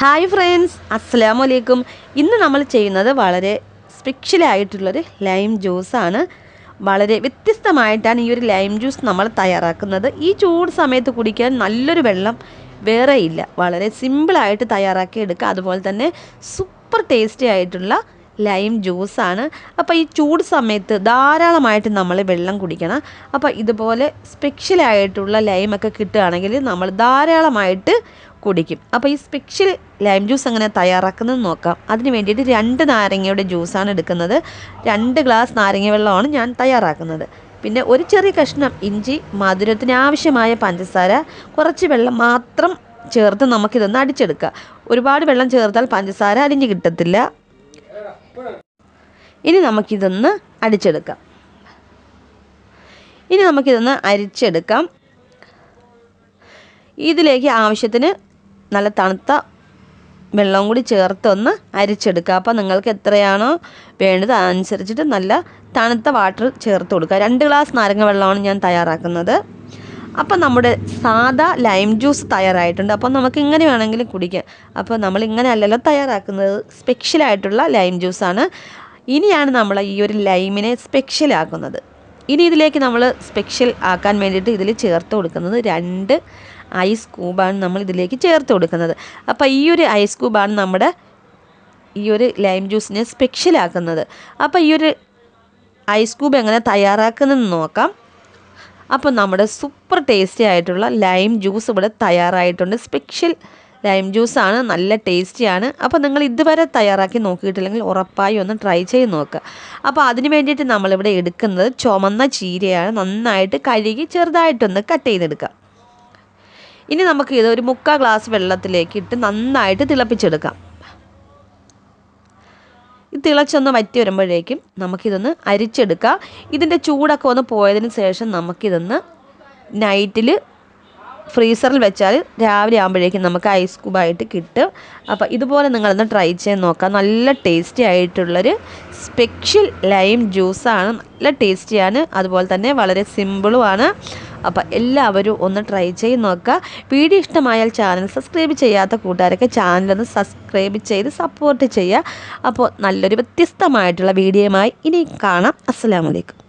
Hi friends അസ്സലാമു അലൈക്കും ഇന്ന് നമ്മൾ ചെയ്യുന്നത് വളരെ സ്പെഷ്യലായിട്ടുള്ളൊരു ലൈം ജ്യൂസാണ് വളരെ വ്യത്യസ്തമായിട്ടാണ് ഈ ഒരു ലൈം ജ്യൂസ് നമ്മൾ തയ്യാറാക്കുന്നത്. ഈ ചൂട് സമയത്ത് കുടിക്കാൻ നല്ലൊരു വെള്ളം വേറെ ഇല്ല. വളരെ സിമ്പിളായിട്ട് തയ്യാറാക്കി എടുക്കുക. അതുപോലെ തന്നെ സൂപ്പർ ടേസ്റ്റി ആയിട്ടുള്ള ലൈം ജ്യൂസാണ് അപ്പോൾ ഈ ചൂട് സമയത്ത് ധാരാളമായിട്ട് നമ്മൾ വെള്ളം കുടിക്കണം. അപ്പോൾ ഇതുപോലെ സ്പെഷ്യലായിട്ടുള്ള ലൈമൊക്കെ കിട്ടുകയാണെങ്കിൽ നമ്മൾ ധാരാളമായിട്ട് കുടിക്കും. അപ്പോൾ ഈ സ്പെഷ്യൽ ലൈം ജ്യൂസ് എങ്ങനെ തയ്യാറാക്കുന്നത് നോക്കാം. അതിന് വേണ്ടിയിട്ട് രണ്ട് നാരങ്ങയുടെ ജ്യൂസാണ് എടുക്കുന്നത്. രണ്ട് ഗ്ലാസ് നാരങ്ങ വെള്ളമാണ് ഞാൻ തയ്യാറാക്കുന്നത്. പിന്നെ ഒരു ചെറിയ കഷ്ണം ഇഞ്ചി മധുരത്തിന് ആവശ്യമായ പഞ്ചസാര കുറച്ച് വെള്ളം മാത്രം ചേർത്ത് നമുക്കിതൊന്ന് അടിച്ചെടുക്കുക ഒരുപാട് വെള്ളം ചേർത്താൽ പഞ്ചസാര അലിഞ്ഞ് കിട്ടത്തില്ല. ഇനി നമുക്കിതൊന്ന് അടിച്ചെടുക്കാം. ഇനി നമുക്കിതൊന്ന് അരിച്ചെടുക്കാം. ഇതിലേക്ക് ആവശ്യത്തിന് നല്ല തണുത്ത വെള്ളം കൂടി ചേർത്തൊന്ന് അരിച്ചെടുക്കുക അപ്പോൾ നിങ്ങൾക്ക് എത്രയാണോ വേണ്ടത് അതനുസരിച്ചിട്ട് നല്ല തണുത്ത വാട്ടർ ചേർത്ത് കൊടുക്കുക. രണ്ട് ഗ്ലാസ് നാരങ്ങ വെള്ളമാണ് ഞാൻ തയ്യാറാക്കുന്നത്. അപ്പോൾ നമ്മുടെ സാദാ ലൈം ജ്യൂസ് തയ്യാറായിട്ടുണ്ട്. അപ്പോൾ നമുക്ക് ഇങ്ങനെ വേണമെങ്കിലും കുടിക്കാം. അപ്പോൾ നമ്മൾ ഇങ്ങനെ അല്ലല്ലോ തയ്യാറാക്കുന്നത്. സ്പെഷ്യലായിട്ടുള്ള ലൈം ജ്യൂസാണ് ഇനിയാണ് നമ്മൾ ഈ ഒരു ലൈമിനെ സ്പെഷ്യലാക്കുന്നത് ഇനി ഇതിലേക്ക് നമ്മൾ സ്പെഷ്യൽ ആക്കാൻ വേണ്ടിയിട്ട് ഇതിൽ ചേർത്ത് കൊടുക്കുന്നത് രണ്ട് ഐസ് ക്യൂബാണ് നമ്മൾ ഇതിലേക്ക് ചേർത്ത് കൊടുക്കുന്നത്. അപ്പോൾ ഈ ഒരു ഐസ് ക്യൂബാണ് നമ്മുടെ ഈ ഒരു ലൈം ജ്യൂസിനെ സ്പെഷ്യലാക്കുന്നത് അപ്പോൾ ഈ ഒരു ഐസ് ക്യൂബ് എങ്ങനെ തയ്യാറാക്കുന്നതെന്ന് നോക്കാം. അപ്പോൾ നമ്മുടെ സൂപ്പർ ടേസ്റ്റി ആയിട്ടുള്ള ലൈം ജ്യൂസ് ഇവിടെ തയ്യാറായിട്ടുണ്ട്. സ്പെഷ്യൽ ലൈം ജ്യൂസാണ് നല്ല ടേസ്റ്റിയാണ് അപ്പോൾ നിങ്ങൾ ഇതുവരെ തയ്യാറാക്കി നോക്കിയിട്ടില്ലെങ്കിൽ ഉറപ്പായി ഒന്ന് ട്രൈ ചെയ്ത് നോക്കുക. അപ്പോൾ അതിന് വേണ്ടിയിട്ട് നമ്മളിവിടെ എടുക്കുന്നത് ചുമന്ന ചീരയാണ്. നന്നായിട്ട് കഴുകി ചെറുതായിട്ടൊന്ന് കട്ട് ചെയ്തെടുക്കുക. ഇനി നമുക്ക് ഇത് ഒരു മുക്കാൽ ഗ്ലാസ് വെള്ളത്തിലേക്ക് ഇട്ട് നന്നായിട്ട് തിളപ്പിച്ചെടുക്കാം. തിളച്ചൊന്ന് വറ്റി വരുമ്പോഴേക്കും നമുക്കിതൊന്ന് അരിച്ചെടുക്കാം. ഇതിന്റെ ചൂടൊക്കെ ഒന്ന് പോയതിന് ശേഷം നമുക്കിതൊന്ന് നൈറ്റിൽ ഫ്രീസറിൽ വെച്ചാൽ രാവിലെ ആകുമ്പോഴേക്കും നമുക്ക് ഐസ് ക്യൂബായിട്ട് കിട്ടും. അപ്പോൾ ഇതുപോലെ നിങ്ങളൊന്ന് ട്രൈ ചെയ്ത് നോക്കാം. നല്ല ടേസ്റ്റി ആയിട്ടുള്ളൊരു സ്പെഷ്യൽ ലൈം ജ്യൂസാണ്. നല്ല ടേസ്റ്റിയാണ്. അതുപോലെ തന്നെ വളരെ സിമ്പിളുമാണ്. അപ്പോൾ എല്ലാവരും ഒന്ന് ട്രൈ ചെയ്ത് നോക്കുക. വീഡിയോ ഇഷ്ടമായാൽ ചാനൽ സബ്സ്ക്രൈബ് ചെയ്യാത്ത കൂട്ടുകാരൊക്കെ ചാനലൊന്ന് സബ്സ്ക്രൈബ് ചെയ്ത് സപ്പോർട്ട് ചെയ്യുക. അപ്പോൾ നല്ലൊരു വ്യത്യസ്തമായിട്ടുള്ള വീഡിയോയുമായി ഇനി കാണാം. അസ്സാം വലൈക്കും